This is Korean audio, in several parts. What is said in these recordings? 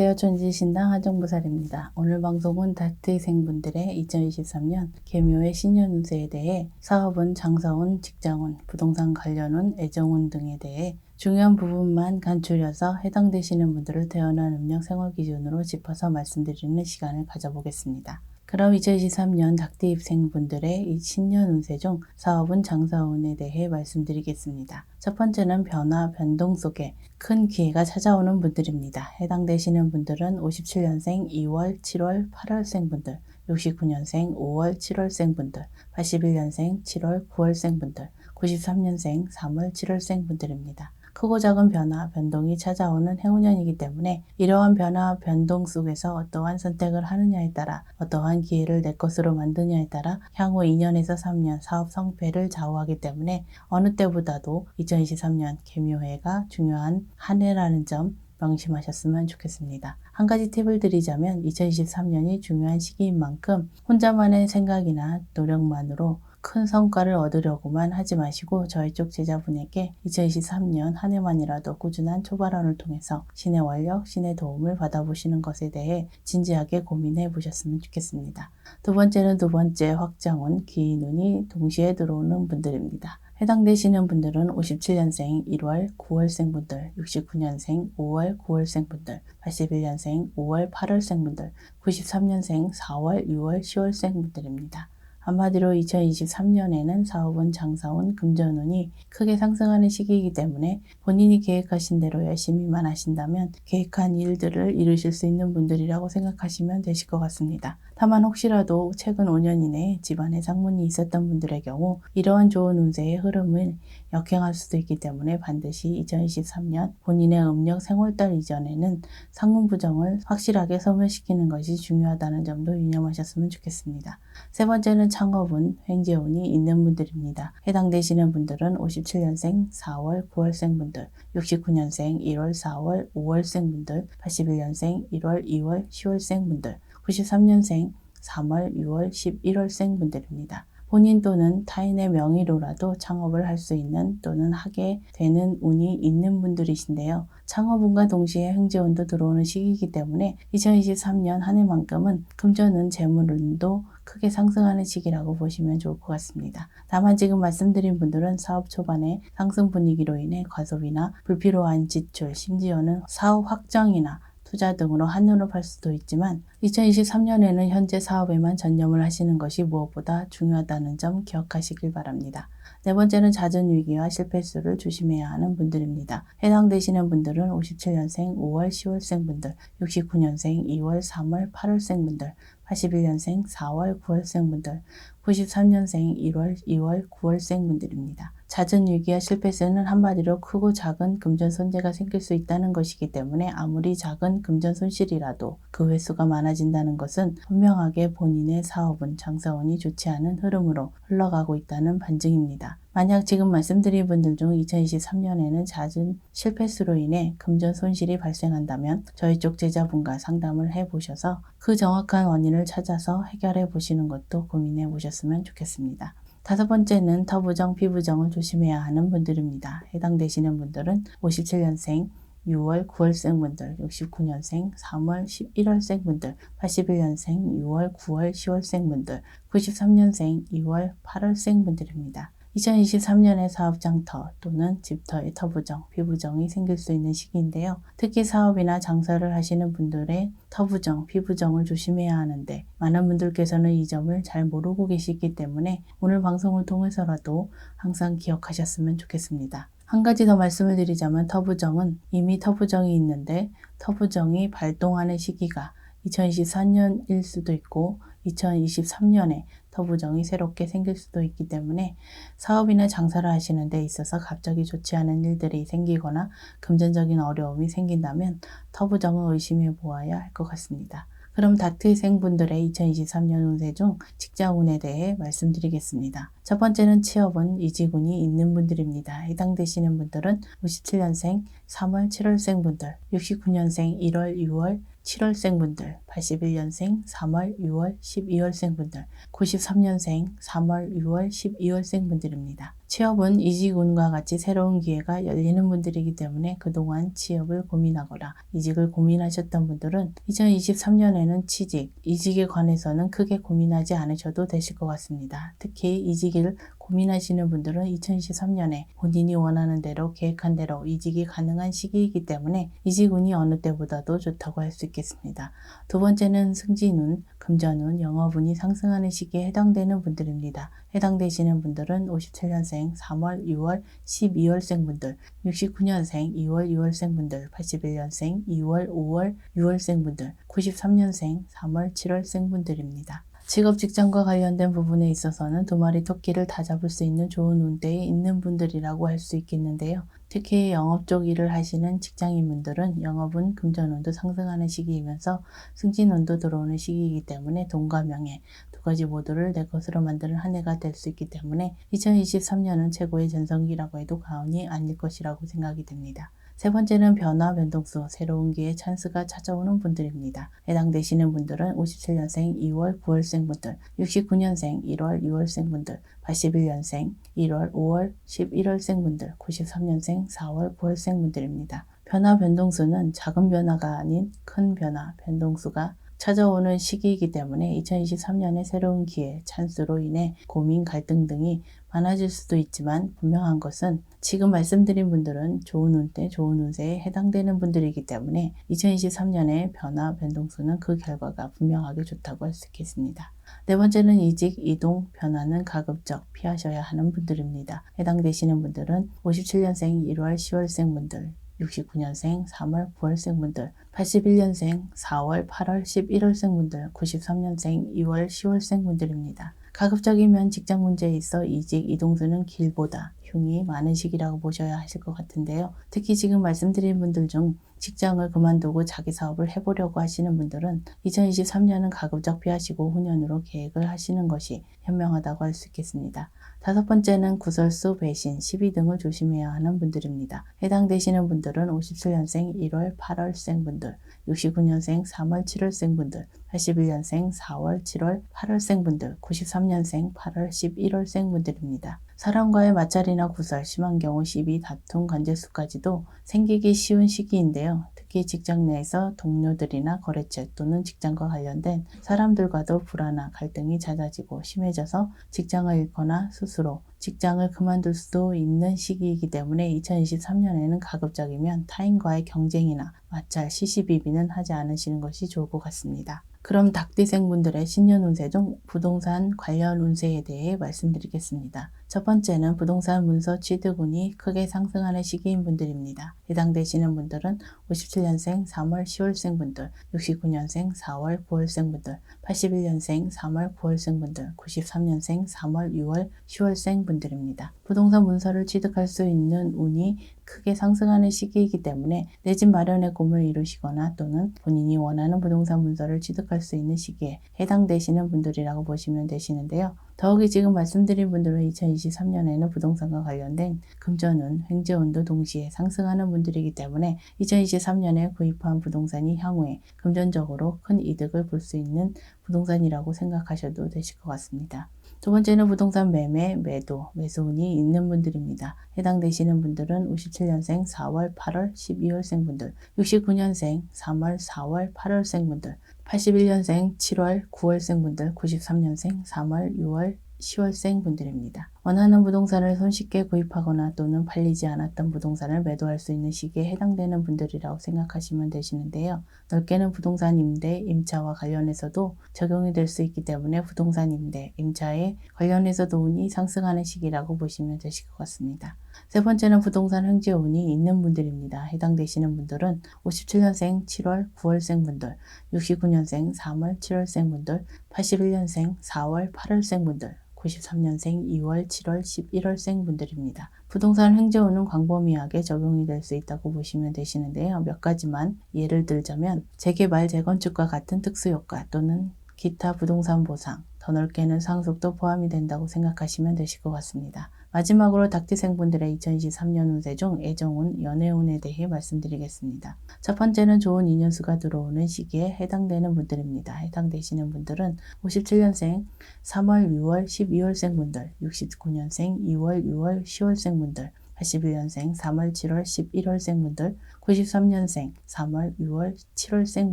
안녕하세요. 천지신당 하정부살입니다. 오늘 방송은 다트생분들의 2023년 개묘의 신년 운세에 대해 사업운, 장사운, 직장운, 부동산 관련운, 애정운 등에 대해 중요한 부분만 간추려서 해당되시는 분들을 태어난 음력 생활 기준으로 짚어서 말씀드리는 시간을 가져보겠습니다. 그럼 2023년 닭띠입생분들의 이 신년 운세 중 사업운 장사운에 대해 말씀드리겠습니다. 첫 번째는 변화, 변동 속에 큰 기회가 찾아오는 분들입니다. 해당되시는 분들은 57년생 2월, 7월, 8월생 분들, 69년생 5월, 7월생 분들, 81년생 7월, 9월생 분들, 93년생 3월, 7월생 분들입니다. 크고 작은 변화, 변동이 찾아오는 해운년이기 때문에 이러한 변화, 변동 속에서 어떠한 선택을 하느냐에 따라 어떠한 기회를 내 것으로 만드냐에 따라 향후 2년에서 3년 사업 성패를 좌우하기 때문에 어느 때보다도 2023년 개묘해가 중요한 한 해라는 점 명심하셨으면 좋겠습니다. 한 가지 팁을 드리자면 2023년이 중요한 시기인 만큼 혼자만의 생각이나 노력만으로 큰 성과를 얻으려고만 하지 마시고 저희 쪽 제자분에게 2023년 한 해만이라도 꾸준한 초발언을 통해서 신의 원력, 신의 도움을 받아보시는 것에 대해 진지하게 고민해 보셨으면 좋겠습니다. 두 번째는 두 번째 확장은 귀, 눈이 동시에 들어오는 분들입니다. 해당되시는 분들은 57년생 1월 9월생 분들, 69년생 5월 9월생 분들, 81년생 5월 8월생 분들, 93년생 4월 6월 10월생 분들입니다. 한마디로 2023년에는 사업은 장사운 금전운이 크게 상승하는 시기이기 때문에 본인이 계획하신 대로 열심히만 하신다면 계획한 일들을 이루실 수 있는 분들이라고 생각하시면 되실 것 같습니다. 다만 혹시라도 최근 5년 이내에 집안에 상문이 있었던 분들의 경우 이러한 좋은 운세의 흐름을 역행할 수도 있기 때문에 반드시 2023년 본인의 음력 생월달 이전에는 상문 부정을 확실하게 소멸시키는 것이 중요하다는 점도 유념하셨으면 좋겠습니다. 세 번째는 창업운, 횡재운이 있는 분들입니다. 해당되시는 분들은 57년생 4월 9월생 분들, 69년생 1월 4월 5월생 분들, 81년생 1월 2월 10월생 분들, 93년생 3월, 6월, 11월생 분들입니다. 본인 또는 타인의 명의로라도 창업을 할 수 있는 또는 하게 되는 운이 있는 분들이신데요. 창업운과 동시에 행제운도 들어오는 시기이기 때문에 2023년 한 해만큼은 금전운, 재물운도 크게 상승하는 시기라고 보시면 좋을 것 같습니다. 다만 지금 말씀드린 분들은 사업 초반에 상승 분위기로 인해 과소비나 불필요한 지출, 심지어는 사업 확장이나 투자 등으로 한눈을 팔 수도 있지만 2023년에는 현재 사업에만 전념을 하시는 것이 무엇보다 중요하다는 점 기억하시길 바랍니다. 네 번째는 잦은 위기와 실패 수를 조심해야 하는 분들입니다. 해당되시는 분들은 57년생 5월 10월생 분들, 69년생 2월 3월 8월생 분들, 81년생 4월 9월생 분들, 93년생 1월 2월 9월생 분들입니다. 잦은 위기와 실패세는 한마디로 크고 작은 금전 손재가 생길 수 있다는 것이기 때문에 아무리 작은 금전 손실이라도 그 횟수가 많아진다는 것은 분명하게 본인의 사업은 장사운이 좋지 않은 흐름으로 흘러가고 있다는 반증입니다. 만약 지금 말씀드린 분들 중 2023년에는 잦은 실패수로 인해 금전 손실이 발생한다면 저희 쪽 제자분과 상담을 해보셔서 그 정확한 원인을 찾아서 해결해 보시는 것도 고민해 보셨으면 좋겠습니다. 다섯 번째는 터부정, 피부정을 조심해야 하는 분들입니다. 해당되시는 분들은 57년생, 6월, 9월생 분들, 69년생, 3월, 11월생 분들, 81년생, 6월, 9월, 10월생 분들, 93년생, 2월, 8월생 분들입니다. 2023년에 사업장터 또는 집터의 터부정, 피부정이 생길 수 있는 시기인데요. 특히 사업이나 장사를 하시는 분들의 터부정, 피부정을 조심해야 하는데 많은 분들께서는 이 점을 잘 모르고 계시기 때문에 오늘 방송을 통해서라도 항상 기억하셨으면 좋겠습니다. 한 가지 더 말씀을 드리자면 터부정은 이미 터부정이 있는데 터부정이 발동하는 시기가 2024년일 수도 있고 2023년에 터부정이 새롭게 생길 수도 있기 때문에 사업이나 장사를 하시는 데 있어서 갑자기 좋지 않은 일들이 생기거나 금전적인 어려움이 생긴다면 터부정을 의심해 보아야 할 것 같습니다. 그럼 다트생분들의 2023년 운세 중 직장운에 대해 말씀드리겠습니다. 첫 번째는 취업은 이직운이 있는 분들입니다. 해당되시는 분들은 57년생 3월 7월생 분들, 69년생 1월 6월 7월생 분들, 81년생 3월, 6월, 12월생 분들, 93년생 3월, 6월, 12월생 분들입니다. 취업은 이직운과 같이 새로운 기회가 열리는 분들이기 때문에 그동안 취업을 고민하거나 이직을 고민하셨던 분들은 2023년에는 취직, 이직에 관해서는 크게 고민하지 않으셔도 되실 것 같습니다. 특히 이직을 고민하시는 분들은 2023년에 본인이 원하는 대로 계획한 대로 이직이 가능한 시기이기 때문에 이직운이 어느 때보다도 좋다고 할 수 있겠습니다. 두 번째는 승진운, 금전운, 영업운이 상승하는 시기에 해당되는 분들입니다. 해당되시는 분들은 57년생 3월, 6월, 12월생 분들, 69년생 2월, 6월생 분들, 81년생 2월, 5월, 6월생 분들, 93년생 3월, 7월생 분들입니다. 직업 직장과 관련된 부분에 있어서는 두 마리 토끼를 다 잡을 수 있는 좋은 운대에 있는 분들이라고 할 수 있겠는데요. 특히 영업 쪽 일을 하시는 직장인분들은 영업은 금전운도 상승하는 시기이면서 승진운도 들어오는 시기이기 때문에 돈과 명예 두 가지 모두를 내 것으로 만드는 한 해가 될 수 있기 때문에 2023년은 최고의 전성기라고 해도 과언이 아닐 것이라고 생각이 됩니다. 세 번째는 변화 변동수, 새로운 기회 찬스가 찾아오는 분들입니다. 해당되시는 분들은 57년생 2월 9월생 분들, 69년생 1월 6월생 분들, 81년생 1월 5월 11월생 분들, 93년생 4월 9월생 분들입니다. 변화 변동수는 작은 변화가 아닌 큰 변화, 변동수가 찾아오는 시기이기 때문에 2023년의 새로운 기회, 찬스로 인해 고민, 갈등 등이 많아질 수도 있지만 분명한 것은 지금 말씀드린 분들은 좋은 운때, 좋은 운세에 해당되는 분들이기 때문에 2023년의 변화, 변동수는 그 결과가 분명하게 좋다고 할 수 있겠습니다. 네 번째는 이직, 이동, 변화는 가급적 피하셔야 하는 분들입니다. 해당되시는 분들은 57년생 1월, 10월생 분들, 69년생 3월, 9월생 분들, 81년생 4월, 8월, 11월생 분들, 93년생 2월, 10월생 분들입니다. 가급적이면 직장 문제에 있어 이직, 이동수는 길보다 흉이 많은 시기라고 보셔야 하실 것 같은데요. 특히 지금 말씀드린 분들 중 직장을 그만두고 자기 사업을 해보려고 하시는 분들은 2023년은 가급적 피하시고 후년으로 계획을 하시는 것이 현명하다고 할 수 있겠습니다. 다섯 번째는 구설수, 배신, 시비 등을 조심해야 하는 분들입니다. 해당되시는 분들은 57년생 1월, 8월생 분들, 69년생 3월, 7월생 분들, 81년생 4월, 7월, 8월생 분들, 93년생 8월, 11월생 분들입니다. 사람과의 마찰이나 구설, 심한 경우 시비, 다툼, 관제수까지도 생기기 쉬운 시기인데요. 특히 직장 내에서 동료들이나 거래처 또는 직장과 관련된 사람들과도 불안한 갈등이 잦아지고 심해져서 직장을 잃거나 스스로 직장을 그만둘 수도 있는 시기이기 때문에 2023년에는 가급적이면 타인과의 경쟁이나 마찰, 시시비비는 하지 않으시는 것이 좋을 것 같습니다. 그럼 닭띠생분들의 신년 운세 중 부동산 관련 운세에 대해 말씀드리겠습니다. 첫 번째는 부동산 문서 취득운이 크게 상승하는 시기인 분들입니다. 해당되시는 분들은 57년생 3월 10월생 분들, 69년생 4월 9월생 분들, 81년생 3월 9월생 분들, 93년생 3월 6월 10월생 분들입니다. 부동산 문서를 취득할 수 있는 운이 크게 상승하는 시기이기 때문에 내 집 마련의 꿈을 이루시거나 또는 본인이 원하는 부동산 문서를 취득할 수 있는 시기에 해당되시는 분들이라고 보시면 되시는데요. 더욱이 지금 말씀드린 분들은 2023년에는 부동산과 관련된 금전운, 횡재운도 동시에 상승하는 분들이기 때문에 2023년에 구입한 부동산이 향후에 금전적으로 큰 이득을 볼 수 있는 부동산이라고 생각하셔도 되실 것 같습니다. 두 번째는 부동산 매매, 매도, 매수운이 있는 분들입니다. 해당 되시는 분들은 57년생 4월, 8월, 12월생 분들, 69년생 3월, 4월, 8월생 분들, 81년생 7월, 9월생 분들, 93년생 3월, 6월, 10월생 분들입니다. 원하는 부동산을 손쉽게 구입하거나 또는 팔리지 않았던 부동산을 매도할 수 있는 시기에 해당되는 분들이라고 생각하시면 되시는데요. 넓게는 부동산 임대, 임차와 관련해서도 적용이 될 수 있기 때문에 부동산 임대, 임차에 관련해서도 운이 상승하는 시기라고 보시면 되실 것 같습니다. 세 번째는 부동산 횡재 운이 있는 분들입니다. 해당되시는 분들은 57년생 7월, 9월생 분들, 69년생 3월, 7월생 분들, 81년생 4월, 8월생 분들, 93년생 2월, 7월, 11월생 분들입니다. 부동산 횡재운은 광범위하게 적용이 될 수 있다고 보시면 되시는데요. 몇 가지만 예를 들자면 재개발, 재건축과 같은 특수효과 또는 기타 부동산 보상, 더 넓게는 상속도 포함이 된다고 생각하시면 되실 것 같습니다. 마지막으로 닭띠생분들의 2023년 운세 중 애정운, 연애운에 대해 말씀드리겠습니다. 첫 번째는 좋은 인연수가 들어오는 시기에 해당되는 분들입니다. 해당되시는 분들은 57년생 3월, 6월, 12월생 분들, 69년생 2월, 6월, 10월생 분들, 81년생 3월, 7월, 11월생 분들, 93년생 3월, 6월, 7월생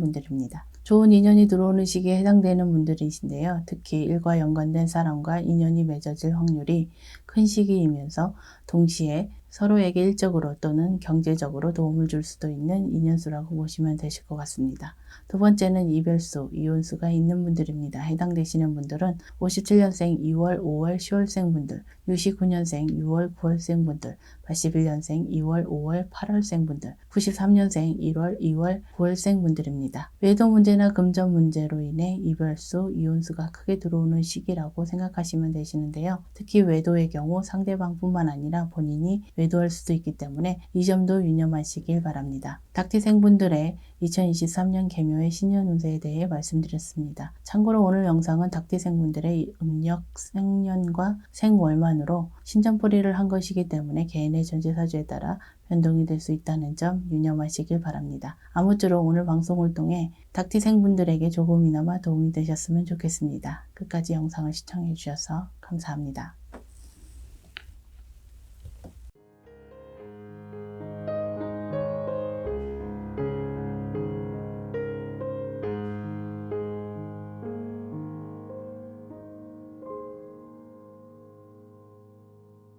분들입니다. 좋은 인연이 들어오는 시기에 해당되는 분들이신데요. 특히 일과 연관된 사람과 인연이 맺어질 확률이 큰 시기이면서 동시에 서로에게 일적으로 또는 경제적으로 도움을 줄 수도 있는 인연수라고 보시면 되실 것 같습니다. 두 번째는 이별수, 이혼수가 있는 분들입니다. 해당되시는 분들은 57년생 2월, 5월, 10월생 분들, 69년생 6월, 9월생 분들, 81년생 2월, 5월, 8월생 분들, 93년생 1월, 2월, 9월생 분들입니다. 외도 문제나 금전 문제로 인해 이별수, 이혼수가 크게 들어오는 시기라고 생각하시면 되시는데요. 특히 외도의 경우 상대방뿐만 아니라 본인이 외 도할 수도 있기 때문에 이 점도 유념하시길 바랍니다. 닭띠생분들의 2023년 개묘의 신년 운세에 대해 말씀드렸습니다. 참고로 오늘 영상은 닭띠생분들의 음력 생년과 생월만으로 신전뿌리를 한 것이기 때문에 개인의 전제사주에 따라 변동이 될 수 있다는 점 유념하시길 바랍니다. 아무쪼록 오늘 방송을 통해 닭띠생분들에게 조금이나마 도움이 되셨으면 좋겠습니다. 끝까지 영상을 시청해 주셔서 감사합니다.